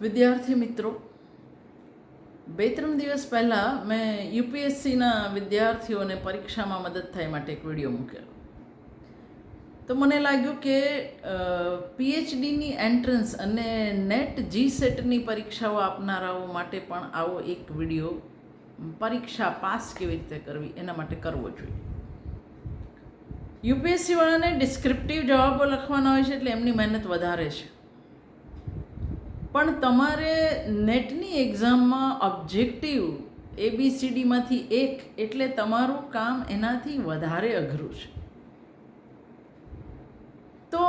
વિદ્યાર્થી મિત્રો, બે ત્રણ દિવસ પહેલાં મેં યુપીએસસીના વિદ્યાર્થીઓને પરીક્ષામાં મદદ થાય માટે એક વીડિયો મૂકેલો. તો મને લાગ્યું કે પીએચડીની એન્ટ્રન્સ અને નેટ જી સેટની પરીક્ષાઓ આપનારાઓ માટે પણ આવો એક વીડિયો પરીક્ષા પાસ કેવી રીતે કરવી એના માટે કરવો જોઈએ. યુપીએસસી વાળાને ડિસ્ક્રિપ્ટિવ જવાબો લખવાના હોય છે એટલે એમની મહેનત વધારે છે. પણ તમારે નેટની એક્ઝામમાં ઓબ્જેક્ટિવ એબીસીડીમાંથી એક એટલે તમારું કામ એનાથી વધારે અઘરું છે. તો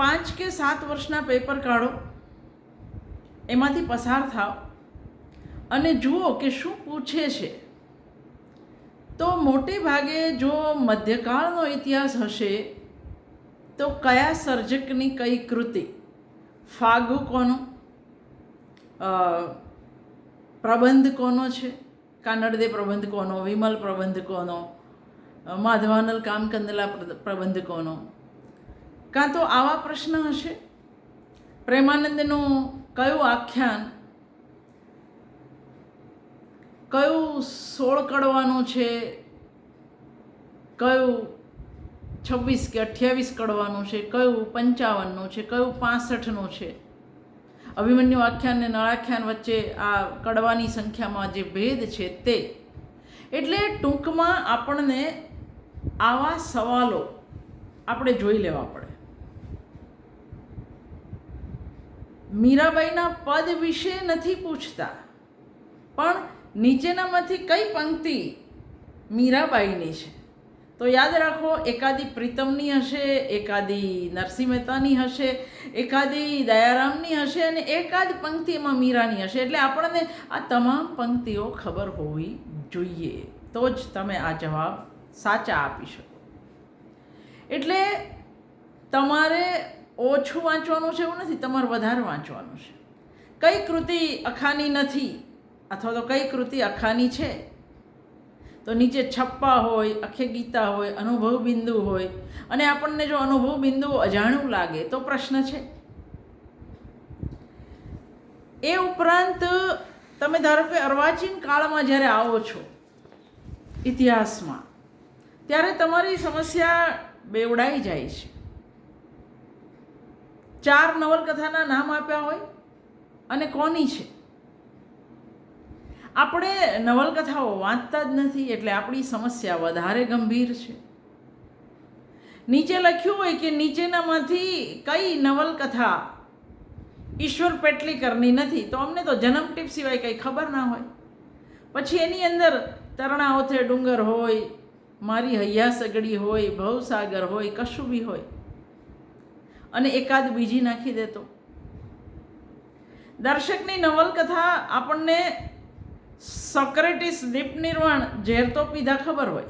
પાંચ કે સાત વર્ષના પેપર કાઢો, એમાંથી પસાર થાવ અને જુઓ કે શું પૂછે છે. તો મોટે ભાગે જો મધ્યકાળનો ઇતિહાસ હશે, તો કયા સર્જકની કઈ કૃતિ? ફાગુ કોનો? પ્રબંધ કોનો છે? કાનડદે પ્રબંધ કોનો? વિમલ પ્રબંધ કોનો? માધવાનલ કામકંદલા પ્ર- પ્રબંધ કોનો? કાં તો આવા પ્રશ્ન હશે? પ્રેમાનંદનું કયું આખ્યાન કયું સોળ કડવાનું છે? કયું છવ્વીસ કે અઠ્યાવીસ કડવાનું છે, કયું પંચાવનનું છે, કયું પાસઠનું છે? અભિમન્યુ આખ્યાન અને નળાખ્યાન વચ્ચે આ કડવાની સંખ્યામાં જે ભેદ છે તે. એટલે ટૂંકમાં આપણને આવા સવાલો આપણે જોઈ લેવા પડે. મીરાબાઈના પદ વિશે નથી પૂછતા, પણ નીચેનામાંથી કઈ પંક્તિ મીરાબાઈની છે? તો યાદ રાખો, એકાદી પ્રીતમની હશે, એકાદી નરસિંહ મહેતાની હશે, એકાદી દયારામની હશે અને એકાદ પંક્તિ એમાં મીરાની હશે. એટલે આપણને આ તમામ પંક્તિઓ ખબર હોવી જોઈએ. તો જ તમે આ જવાબ સાચા આપી શકો. એટલે તમારે ઓછું વાંચવાનું છે એવું નથી, તમારે વધારે વાંચવાનું છે. કઈ કૃતિ અખાની નથી, અથવા તો કઈ કૃતિ અખાની છે? તો નીચે છપ્પા હોય, અખે ગીતા હોય, અનુભવ બિંદુ હોય. અને આપણને જો અનુભવ બિંદુ અજાણ્યું લાગે, તો પ્રશ્ન છે. એ ઉપરાંત તમે ધારો કે અર્વાચીન કાળમાં જ્યારે આવો છો, ઇતિહાસમાં, ત્યારે તમારી સમસ્યા બેવડાઈ જાય છે. ચાર નવલકથાના નામ આપ્યા હોય, અને કોની છે? આપણે નવલકથાઓ વાંચતા જ નથી એટલે આપણી સમસ્યા વધારે ગંભીર છે. નીચે લખ્યું હોય કે નીચેનામાંથી કઈ નવલકથા ઈશ્વર પેટલીકરની નથી, તો અમને તો જન્મ ટીપ સિવાય કંઈ ખબર ના હોય. પછી એની અંદર તરણા ઓથે ડુંગર હોય, મારી હૈયા સગડી હોય, ભવસાગર હોય, કશું બી હોય. અને એકાદ બીજી નાખી દેતો. દર્શકની નવલકથા આપણને સોક્રેટિસ દીપ નિર્વાણ ઝેર તો પીધા ખબર હોય.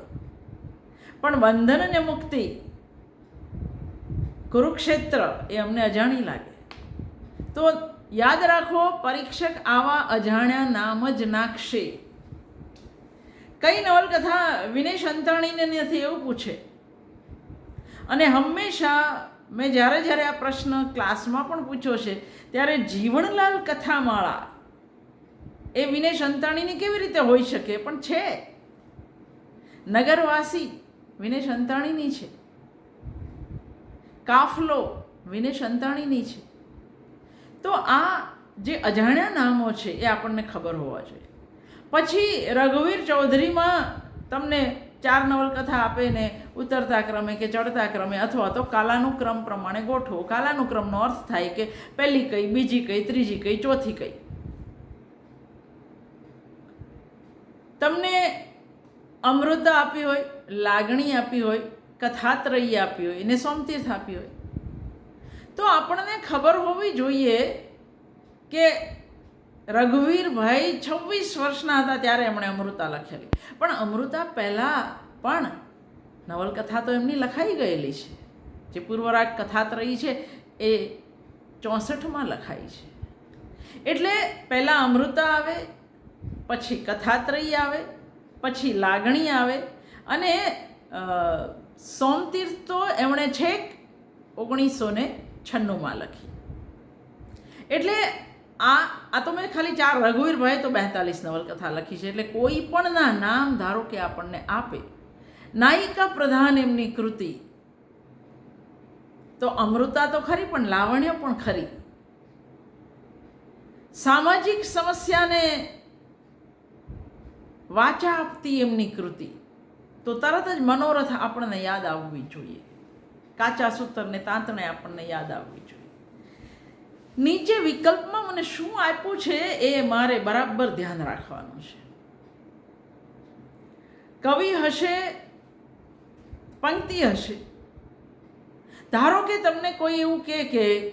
પણ બંધન અને મુક્તિ, કુરુક્ષેત્ર એ અમને અજાણી લાગે. તો યાદ રાખો, પરીક્ષક આવા અજાણ્યા નામ જ નાખશે. કઈ નવલકથા વિનેશ અંતાણીને નથી એવું પૂછે. અને હંમેશા મેં જ્યારે જ્યારે આ પ્રશ્ન ક્લાસમાં પણ પૂછ્યો છે, ત્યારે જીવનલાલ કથામાળા એ વિનય અંતાણીની કેવી રીતે હોઈ શકે? પણ છે. નગરવાસી વિનેશ અંતાણીની છે. કાફલો વિનેશ અંતાણીની છે. તો આ જે અજાણ્યા નામો છે એ આપણને ખબર હોવા જોઈએ. પછી રઘુવીર ચૌધરીમાં તમને ચાર નવલકથા આપે ને ઉતરતા ક્રમે કે ચડતા ક્રમે અથવા તો કાલાનુક્રમ પ્રમાણે ગોઠવો. કાલાનુક્રમનો અર્થ થાય કે પહેલી કઈ, બીજી કઈ, ત્રીજી કઈ, ચોથી કઈ. તમને અમૃત આપી હોય, લાગણી આપી હોય, કથાત્રયી આપી હોય, એને સોમતીર્થ આપી હોય. તો આપણને ખબર હોવી જોઈએ કે રઘુવીરભાઈ છવ્વીસ વર્ષના હતા ત્યારે એમણે અમૃતા લખેલી. પણ અમૃતા પહેલાં પણ નવલકથા તો એમની લખાઈ ગયેલી છે. જે પૂર્વરાગ કથાત્રયી છે, એ ચોસઠમાં લખાઈ છે. એટલે પહેલાં અમૃતા આવે પછી કથાત્રયી આવે, પછી લાગણી આવે અને સોમતીર્થ તો એમણે છેક ઓગણીસો ને છન્નુંમાં લખી. એટલે આ આ તો મેં ખાલી ચાર રઘુવીરભાઈ તો બેતાલીસ નવલકથા લખી છે, એટલે કોઈ પણના નામ ધારો કે આપણને આપે. નાયિકા પ્રધાન એમની કૃતિ. તો અમૃતા તો ખરી પણ લાવણ્ય પણ ખરી. સામાજિક સમસ્યાને વાચા આપતી એમની કૃતિ. તો તરત જ મનોરથ આપણને યાદ આવવી જોઈએ. કાચા સૂતરને તાંતણે આપણને યાદ આવવી જોઈએ. નીચે વિકલ્પમાં મને શું આપ્યું છે એ મારે બરાબર ધ્યાન રાખવાનું છે. કવિ હશે, પંક્તિ હશે. ધારો કે તમને કોઈ એવું કહે કે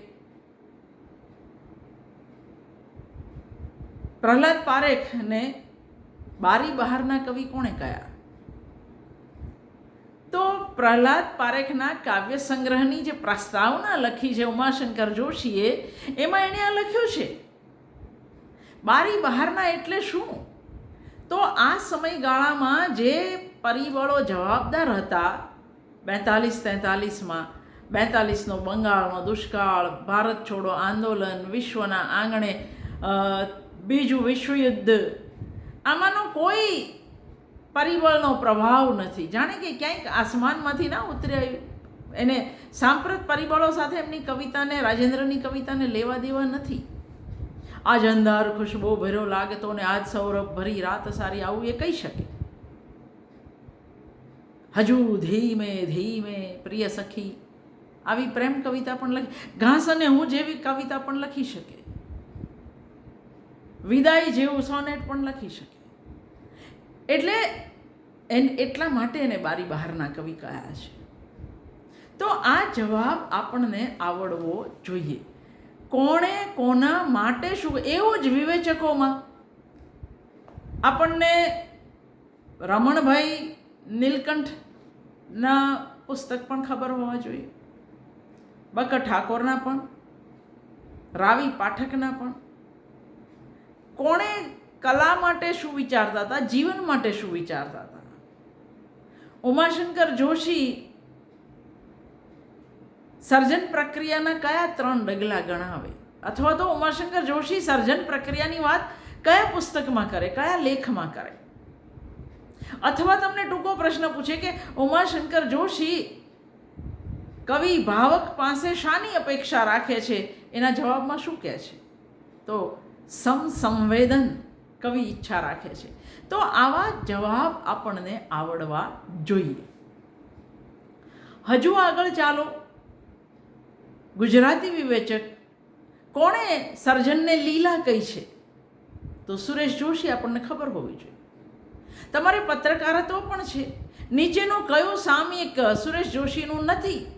પ્રહલાદ પારેખને બારી બહારના કવિ કોણે કયા? તો પ્રહલાદ પારેખના કાવ્ય સંગ્રહની જે પ્રસ્તાવના લખી છે ઉમાશંકર જોશીએ, એમાં એણે આ લખ્યું છે, બારી બહારના એટલે શું? તો આ સમયગાળામાં જે પરિબળો જવાબદાર હતા, બેતાલીસ તેતાલીસમાં, બેતાલીસનો બંગાળનો દુષ્કાળ, ભારત છોડો આંદોલન, વિશ્વના આંગણે બીજું વિશ્વયુદ્ધ આમાંનો કોઈ પરિબળનો પ્રભાવ નથી. જાણે કે ક્યાંક આસમાનમાંથી ના ઉતરી એને સાંપ્રત પરિબળો સાથે એમની કવિતાને, રાજેન્દ્રની કવિતાને લેવા દેવા નથી. આજ અંધાર ખુશબો ભર્યો લાગતો ને આજ સૌરભ ભરી રાત સારી આવું એ કહી શકે. હજુ ધીમે ધીમે, પ્રિય સખી, આવી પ્રેમ કવિતા પણ લખી, ઘાસ અને હું જેવી કવિતા પણ લખી શકે વિદાય જેવું સોનેટ પણ લખી શકે. એટલે એન એટલા માટે એને બારી બહારના કવિ કહ્યા છે. તો આ જવાબ આપણને આવડવો જોઈએ. કોણે કોના માટે શું એવું જ વિવેચકોમાં. આપણને રમણભાઈ નીલકંઠના પુસ્તક પણ ખબર હોવા જોઈએ. બકર ઠાકોરના પણ. રાવી પાઠકના પણ. કોણે કલા માટે શું વિચારતા હતા? જીવન માટે શું વિચારતા હતા? ઉમાશંકર જોશી સર્જન પ્રક્રિયાના કયા ત્રણ ડગલા ગણાવે? અથવા તો ઉમાશંકર જોશી સર્જન પ્રક્રિયાની વાત કયા પુસ્તકમાં કરે? કયા લેખમાં કરે? અથવા તમને ટૂંકો પ્રશ્ન પૂછે કે ઉમાશંકર જોશી કવિ ભાવક પાસે શાની અપેક્ષા રાખે છે? એના જવાબમાં શું કહે છે? તો સમ સંવેદન કવિ ઈચ્છા રાખે છે. તો આવા જવાબ આપણને આવડવા જોઈએ. હજુ આગળ ચાલો. ગુજરાતી વિવેચક કોણે સર્જનને લીલા કહી છે? તો સુરેશ જોશી આપણને ખબર હોવી જોઈએ. તમારે પત્રકારત્વ પણ છે. નીચેનો કયો સામયિક સુરેશ જોશીનું નથી?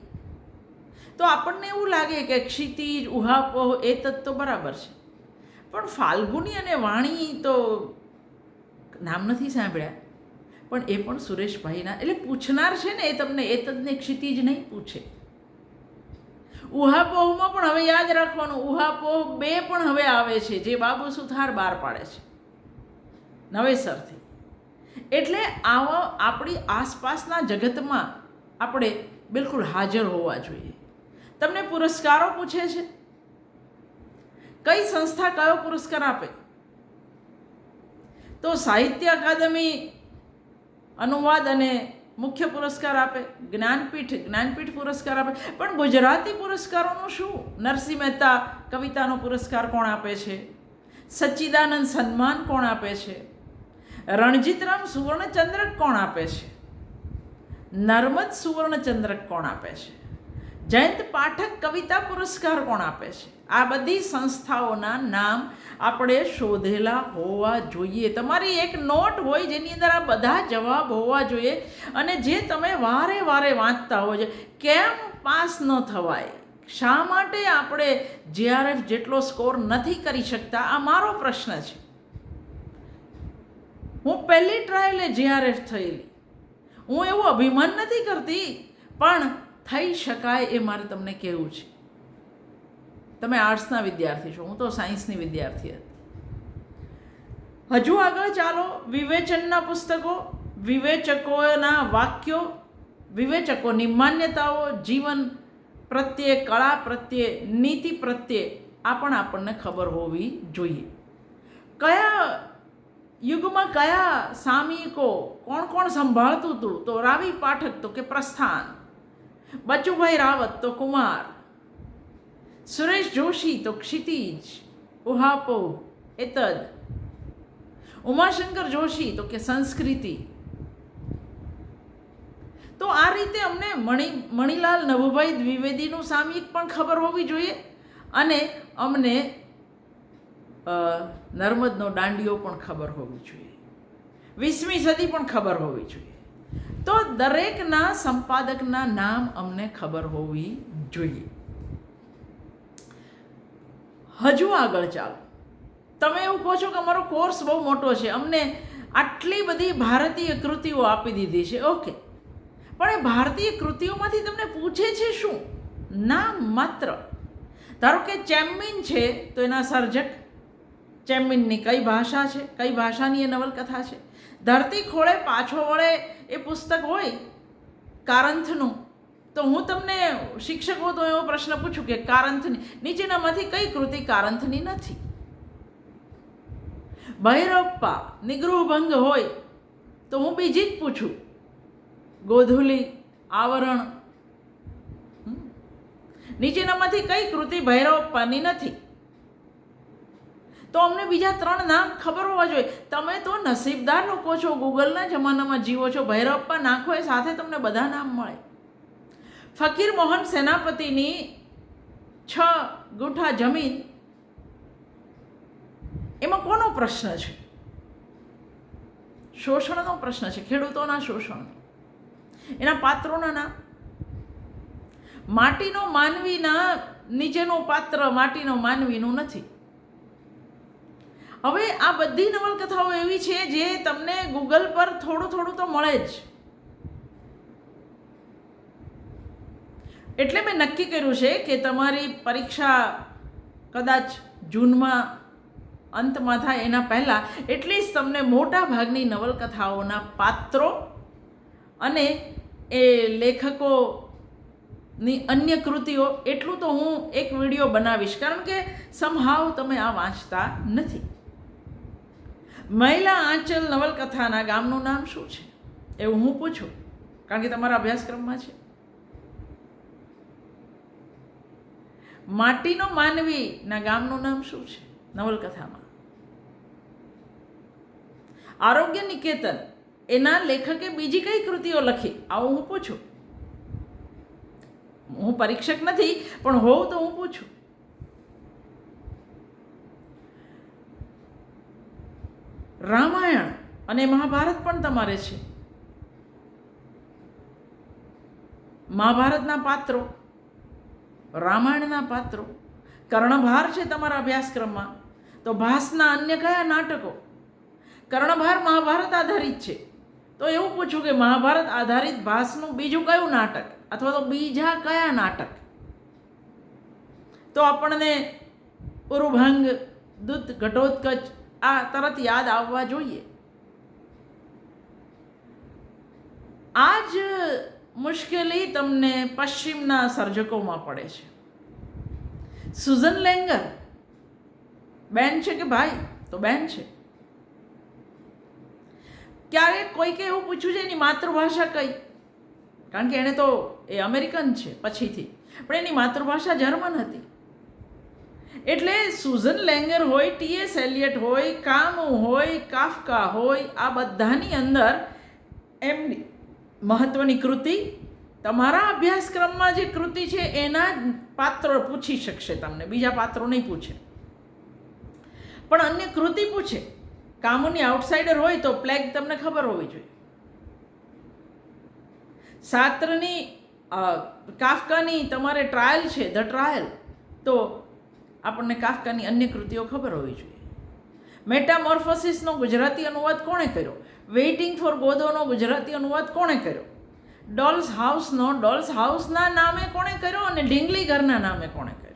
તો આપણને એવું લાગે કે ક્ષિતિજ ઉહાપો એ તત્વ બરાબર છે. પણ ફાલ્ગુની અને વાણી તો નામ નથી સાંભળ્યા. પણ એ પણ સુરેશભાઈના એટલે પૂછનાર છે ને એ તમને એ તદને ક્ષિતિજ નહીં પૂછે. ઉહાપોહમાં પણ હવે યાદ રાખવાનું, ઉહાપોહ બે પણ હવે આવે છે, જે બાબુ સુથાર બહાર પાડે છે. નવેસરથી. એટલે આવા આપણી આસપાસના જગતમાં આપણે બિલકુલ હાજર હોવા જોઈએ. તમને પુરસ્કારો પૂછે છે? કઈ સંસ્થા કયો પુરસ્કાર આપે? તો સાહિત્ય અકાદમી અનુવાદ અને મુખ્ય પુરસ્કાર આપે, જ્ઞાનપીઠ જ્ઞાનપીઠ પુરસ્કાર આપે. પણ ગુજરાતી પુરસ્કારોનું શું? નરસિંહ મહેતા કવિતાનો પુરસ્કાર કોણ આપે છે? સચ્ચિદાનંદ સન્માન કોણ આપે છે? રણજીતરામ સુવર્ણચંદ્રક કોણ આપે છે? નર્મદ સુવર્ણચંદ્રક કોણ આપે છે? જયંત પાઠક કવિતા પુરસ્કાર કોણ આપે છે? આ બધી સંસ્થાઓના નામ આપણે શોધેલા હોવા જોઈએ. તમારી એક નોટ હોય જેની અંદર આ બધા જવાબ હોવા જોઈએ અને જે તમે વારે વારે વાંચતા હોય છે, કેમ પાસ ન થવાય? શા માટે આપણે જેઆરએફ જેટલો સ્કોર નથી કરી શકતા? આ મારો પ્રશ્ન છે. હું પહેલી ટ્રાયલે જેઆરએફ થયેલી. હું એવું અભિમાન નથી કરતી, પણ થઈ શકાય એ મારે તમને કહેવું છે. તમે આર્ટ્સના વિદ્યાર્થી છો, હું તો સાયન્સની વિદ્યાર્થી હતી. હજુ આગળ ચાલો, વિવેચનના પુસ્તકો, વિવેચકોના વાક્યો, વિવેચકોની માન્યતાઓ, જીવન પ્રત્યે, કળા પ્રત્યે, નીતિ પ્રત્યે આ પણ આપણને ખબર હોવી જોઈએ. કયા યુગમાં કયા સામયિકો કોણ કોણ સંભાળતું હતું? તો રાવી પાઠક તો કે પ્રસ્થાન. બચુભાઈ રાવત તો કુમાર. સુરેશ જોશી તો ક્ષિતિજ. ઉહાપો, એતદ. ઉમાશંકર જોશી તો કે સંસ્કૃતિ. તો આ રીતે અમને મણિ, મણિલાલ નભુભાઈ દ્વિવેદીનું સામયિક પણ ખબર હોવી જોઈએ અને અમને નર્મદનો દાંડિયો પણ ખબર હોવી જોઈએ. વીસમી સદી પણ ખબર હોવી જોઈએ. તો દરેકના સંપાદકના નામ અમને ખબર હોવી જોઈએ. હજુ આગળ ચાલો. તમે એવું કહો છો કે અમારો કોર્સ બહુ મોટો છે, અમને આટલી બધી ભારતીય કૃતિઓ આપી દીધી છે, ઓકે. પણ એ ભારતીય કૃતિઓમાંથી તમને પૂછે છે શું? નામ માત્ર. ધારો કે ચેમ્મિન છે, તો એના સર્જક ચેમ્મિનની કઈ ભાષા છે? કઈ ભાષાની એ નવલકથા છે? ધરતી ખોળે પાછો વળે એ પુસ્તક હોય, કારંથનું, તો હું તમને શિક્ષકો તો એવો પ્રશ્ન પૂછું કે કારંથની, નીચેનામાંથી કઈ કૃતિ કારંથની નથી? ભૈરપ્પા નિગૃહભંગ હોય, તો હું બીજી જ પૂછું. ગોધુલી, આવરણ નીચેનામાંથી કઈ કૃતિ ભૈરવપ્પાની નથી? તો અમને બીજા ત્રણ નામ ખબર હોવા જોઈએ. તમે તો નસીબદાર લોકો છો. ગૂગલના જમાનામાં જીવો છો. ભૈરવપ્પા નાખો એ સાથે તમને બધા નામ મળે. ફકીર મોહન સેનાપતિની છ ગુઠા જમીન એમાં કોનો પ્રશ્ન છે? શોષણનો પ્રશ્ન છે. ખેડૂતોના શોષણ. એના પાત્રોના નામ. માટીનો માનવીના નીચેનું પાત્ર માટીનો માનવીનું નથી. હવે આ બધી નવલકથાઓ એવી છે જે તમને ગૂગલ પર થોડું થોડું તો મળે જ. એટલે મેં નક્કી કર્યું છે કે તમારી પરીક્ષા કદાચ જૂનમાં, અંતમાં થાય એના પહેલાં, એટલીસ્ટ તમને મોટા ભાગની નવલકથાઓના પાત્રો અને એ લેખકોની અન્ય કૃતિઓ, એટલું તો હું એક વીડિયો બનાવીશ. કારણ કે સમહાવ તમે આ વાંચતા નથી. મહિલા આંચલ નવલકથાના ગામનું નામ શું છે? એવું હું પૂછું, કારણ કે તમારા અભ્યાસક્રમમાં છે. માટીનો માનવીના ગામનું નામ શું છે? નવલકથામાં. આરોગ્ય નિકેતન, એના લેખકે બીજી કઈ કૃતિઓ લખી? આવું હું પૂછું. હું પરીક્ષક નથી, પણ હોઉં તો હું પૂછું. રામાયણ અને મહાભારત પણ તમારે છે. મહાભારતના પાત્રો, રામાયણના પાત્રો, કર્ણભાર છે તમારા અભ્યાસક્રમમાં. તો ભાસના અન્ય કયા નાટકો? કર્ણભાર મહાભારત આધારિત છે. તો એવું પૂછું કે મહાભારત આધારિત ભાસનું બીજું કયું નાટક? અથવા તો બીજા કયા નાટક? તો આપણને ઉરુભંગ દૂત, ઘટોત્કચ આ તરત યાદ આવવા જોઈએ. આ જ મુશ્કેલી તમને પશ્ચિમના સર્જકોમાં પડે છે. સુઝન લેંગર, બેન છે કે ભાઈ? તો બેન છે. ક્યારેક કોઈકે એવું પૂછ્યું છે એની માતૃભાષા કઈ? કારણ કે એણે તો એ અમેરિકન છે, પછીથી. પણ એની માતૃભાષા જર્મન હતી. એટલે સુઝન લેંગર હોય ટીએસ એલિયટ હોય કામુ હોય, કાફકા હોય, આ બધાની અંદર એમની મહત્વની કૃતિ, તમારા અભ્યાસક્રમમાં જે કૃતિ છે એના પાત્રો પૂછી શકશે તમને, બીજા પાત્રો નહીં પૂછે. પણ અન્ય કૃતિ પૂછે. કામોની આઉટસાઇડર હોય તો પ્લેગ તમને ખબર હોવી જોઈએ. સાત્રની કાફકાની તમારે ટ્રાયલ છે, ધ ટ્રાયલ, તો આપણને કાફકાની અન્ય કૃતિઓ ખબર હોવી જોઈએ. મેટામોર્ફોસિસનો ગુજરાતી અનુવાદ કોણે કર્યો? વેઇટિંગ ફોર ગોદોનો ગુજરાતી અનુવાદ કોણે કર્યો? ડોલ્સ હાઉસનો, ડોલ્સ હાઉસના નામે કોણે કર્યો અને ઢીંગલી ઘરના નામે કોણે કર્યો?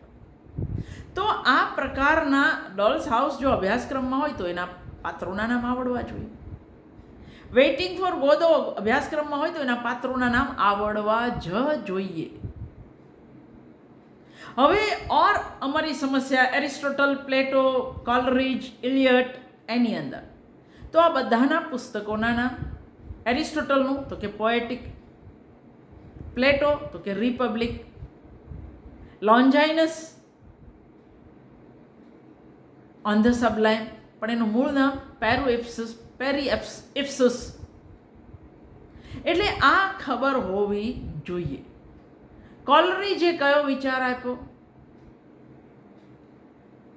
તો આ પ્રકારના ડોલ્સ હાઉસ જો અભ્યાસક્રમમાં હોય તો એના પાત્રોના નામ આવડવા જોઈએ. વેઇટિંગ ફોર ગોદો અભ્યાસક્રમમાં હોય તો એના પાત્રોના નામ આવડવા જ જોઈએ. હવે ઓર અમારી સમસ્યા એરિસ્ટોટલ, પ્લેટો, કોલરીજ, ઇલિયટ, એની અંદર. તો આ બધાના પુસ્તકોના નામ. એરિસ્ટોટલનું, તો કે પોએટિક. પ્લેટો, તો કે Republic. Longinus. On the sublime પણ એનું મૂળ નામ પેરુ એપ્સસ પેરી એપ્સસ એટલે આ ખબર હોવી જોઈએ. કોલરીજે કયો વિચાર આપ્યો?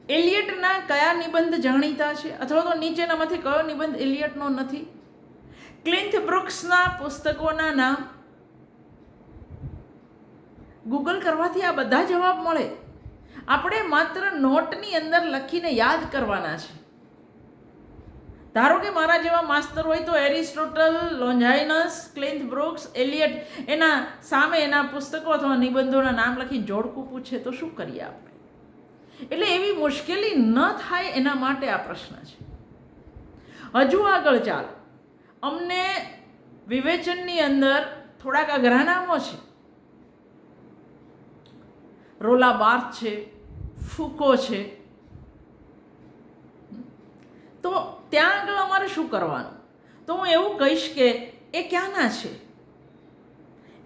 એલિયટના કયા નિબંધ જાણીતા છે? અથવા તો નીચેનામાંથી કયો નિબંધ એલિયટનો નથી? ક્લિન્થ બ્રુક્સના પુસ્તકોના નામ? ગૂગલ કરવાથી આ બધા જવાબ મળે. આપણે માત્ર નોટની અંદર લખીને યાદ કરવાના છે. ધારો કે મારા જેવા માસ્તર હોય તો એરિસ્ટોટલ લોન્જાઇનસ ક્લિન્થ બ્રુક્સ, એલિયટ એના સામે એના પુસ્તકો અથવા નિબંધોના નામ લખી જોડકું પૂછે તો શું કરીએ આપણે? એટલે એવી મુશ્કેલી ન થાય એના માટે આ પ્રશ્ન છે. હજુ આગળ ચાલો. અમને વિવેચનની અંદર થોડાક અઘરાનામો છે. રોલા બાર્થ છે, ફૂકો છે તો ત્યાં આગળ અમારે શું કરવાનું? તો હું એવું કહીશ કે એ ક્યાંના છે?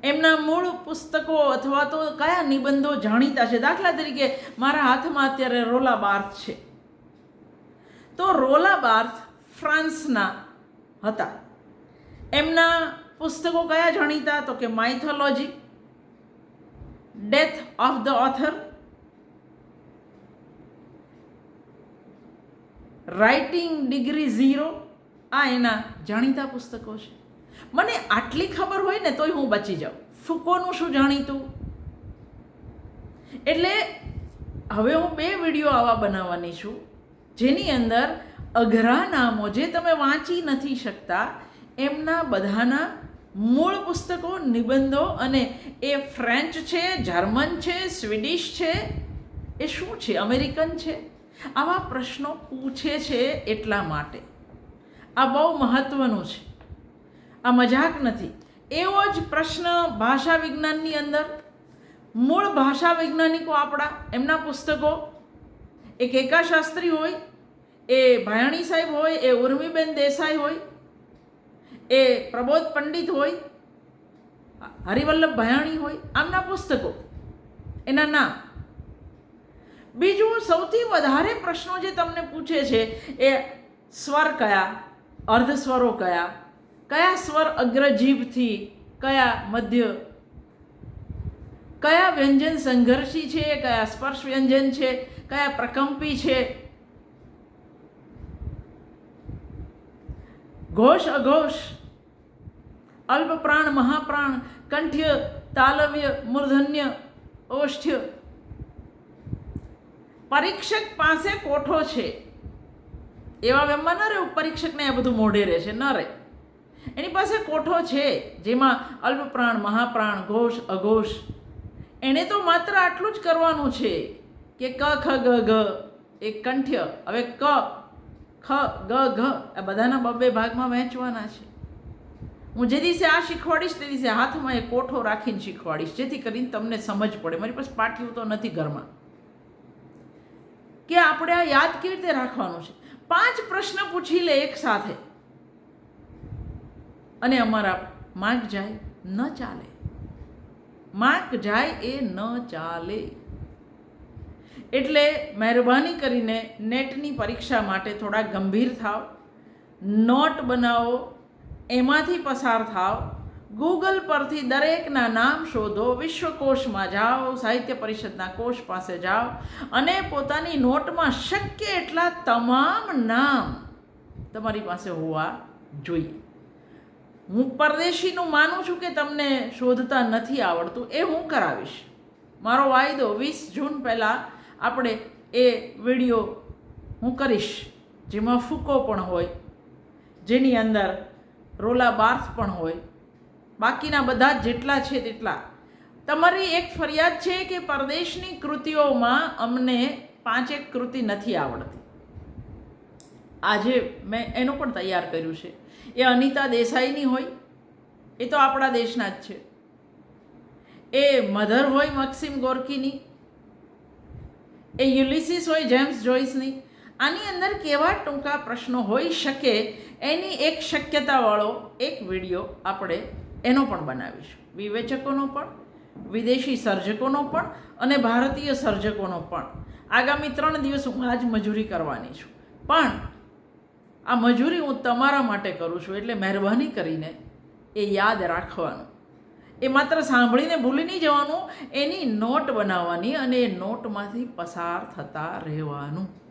એમના મૂળ પુસ્તકો અથવા તો કયા નિબંધો જાણીતા છે? દાખલા તરીકે મારા હાથમાં અત્યારે રોલા બાર્થ છે. તો રોલા બાર્થ ફ્રાન્સના હતા. એમના પુસ્તકો કયા જાણીતા? તો કે mythology death of the author writing degree zero આ એના જાણીતા પુસ્તકો છે. મને આટલી ખબર હોય ને તોય હું બચી જાઉં. ફૂકોનું શું જાણીતું? એટલે હવે હું બે વીડિયો આવા બનાવવાની છું, જેની અંદર અઘરા નામો જે તમે વાંચી નથી શકતા, એમના બધાના મૂળ પુસ્તકો, નિબંધો અને એ ફ્રેન્ચ છે જર્મન છે સ્વીડિશ છે, એ શું છે? અમેરિકન છે? આવા પ્રશ્નો પૂછે છે એટલા માટે. આ બહુ મહત્ત્વનું છે. આ મજાક નથી. એવો જ પ્રશ્ન ભાષા વિજ્ઞાનની અંદર. મૂળ ભાષા વૈજ્ઞાનિકો આપણા, એમના પુસ્તકો. એ કેકા શાસ્ત્રી હોય, એ ભાયાણી સાહેબ હોય, એ ઉર્મીબેન દેસાઈ હોય, એ પ્રબોધ પંડિત હોય, હરિવલ્લભ ભાયાણી હોય, આમના પુસ્તકો. એના નામ. બીજું સૌથી વધારે પ્રશ્નો જે તમને પૂછે છે એ સ્વર કયા? અર્ધસ્વરો કયા? કયા સ્વર અગ્રજીભથી કયા મધ્ય? કયા વ્યંજન સંઘર્ષી છે? કયા સ્પર્શ વ્યંજન છે? કયા પ્રકંપી છે? ઘોષ અઘોષ, અલ્પપ્રાણ મહાપ્રાણ, કંઠ્ય, તાલવ્ય, મૂર્ધન્ય, ઓષ્ઠ્ય પરીક્ષક પાસે કોઠો છે. એવા વેમમાં ન રહે પરીક્ષકને આ બધું મોઢે રહે છે ન રહે. એની પાસે કોઠો છે, જેમાં અલ્પપ્રાણ, મહાપ્રાણ, ઘોષ, અઘોષ. એણે તો માત્ર આટલું જ કરવાનું છે કે ક, ખ, ગ, ઘ એ કંઠ્ય. હવે ક, ખ, ગ, ઘ, આ બધાના બબ્બે ભાગમાં વહેંચવાના છે. હું જે દિવસે આ શીખવાડીશ, તે દિવસે હાથમાં એ કોઠો રાખીને શીખવાડીશ, જેથી કરીને તમને સમજ પડે. મારી પાસે પાટિયું તો નથી ઘરમાં. કે આપણે આ યાદ કેવી રીતે રાખવાનું છે? પાંચ પ્રશ્ન પૂછી લે એક સાથે. અને અમારા માર્ક જાય, ન ચાલે. માર્ક જાય એ ન ચાલે. એટલે મહેરબાની કરીને નેટની પરીક્ષા માટે થોડા ગંભીર થાવ. નોટ બનાવો, એમાંથી પસાર થાવ. ગૂગલ પરથી દરેકના નામ શોધો, વિશ્વકોશમાં જાઓ, સાહિત્ય પરિષદના કોષ પાસે જાઓ અને પોતાની નોટમાં શક્ય એટલા તમામ નામ તમારી પાસે હોવા જોઈએ. હું પરદેશીનું માનું છું કે તમને શોધતા નથી આવડતું, એ હું કરાવીશ. મારો વાયદો વીસ જૂન પહેલાં આપણે એ વીડિયો હું કરીશ, જેમાં ફૂકો પણ હોય, જેની અંદર રોલા બાર્થ પણ હોય બાકીના બધા જેટલા છે તેટલા. તમારી એક ફરિયાદ છે કે પરદેશની કૃતિઓમાં અમને પાંચેક કૃતિ નથી આવડતી. આજે મેં એનું પણ તૈયાર કર્યું છે. એ અનિતા દેસાઈની હોય, એ તો આપણા દેશના જ છે. એ મધર હોય મક્સિમ ગોરકીની, એ યુલિસિસ હોય જેમ્સ જોઈસની, આની અંદર કેવા ટૂંકા પ્રશ્નો હોઈ શકે એની એક શક્યતાવાળો એક વીડિયો આપણે એનો પણ બનાવીશું. વિવેચકોનો પણ, વિદેશી સર્જકોનો પણ અને ભારતીય સર્જકોનો પણ. આગામી ત્રણ દિવસ હું આજ મજૂરી કરવાની છું. પણ આ મજૂરી હું તમારા માટે કરું છું એટલે મહેરબાની કરીને એ યાદ રાખવાનું. એ માત્ર સાંભળીને ભૂલી નહીં જવાનું, એની નોટ બનાવવાની અને એ નોટમાંથી પસાર થતા રહેવાનું.